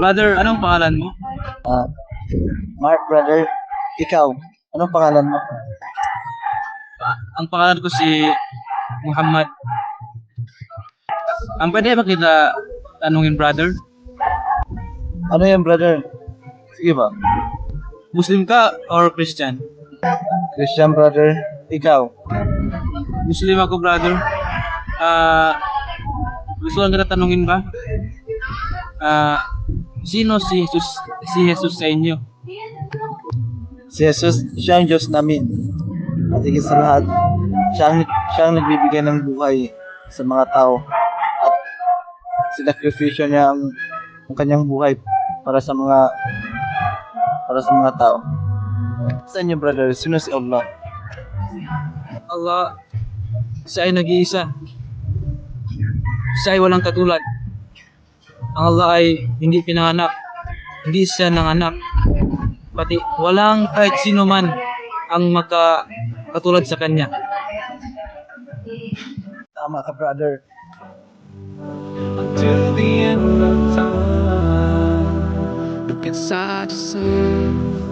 Brother, anong pangalan mo? Ah, Mark, brother, ikaw, anong pangalan mo? Ang pangalan ko si Muhammad. Ang pwede ba kita tanungin, brother? Ano yan, brother? Sige ba? Muslim ka or Christian? Christian, brother, ikaw. Muslim ako, brother. Ah, gusto lang kita tanungin ba? Ah, sino si Jesus, si Jesus sa inyo? Si Jesus, siya ang Diyos namin. At higit sa lahat, siya ang, siya ang nagbibigay ng buhay sa mga tao. At sinakripisyo niya ang, ang kanyang buhay para sa mga para sa mga tao. Sa inyo, brother, sino si Allah? Allah, siya ay nag-iisa. Siya ay walang katulad. Ang Allah ay hindi pinanganak. Hindi siya nanganak. Pati walang kahit sino man ang maka katulad sa kanya. Tama ka, brother. Until the end of time. Look inside yourself.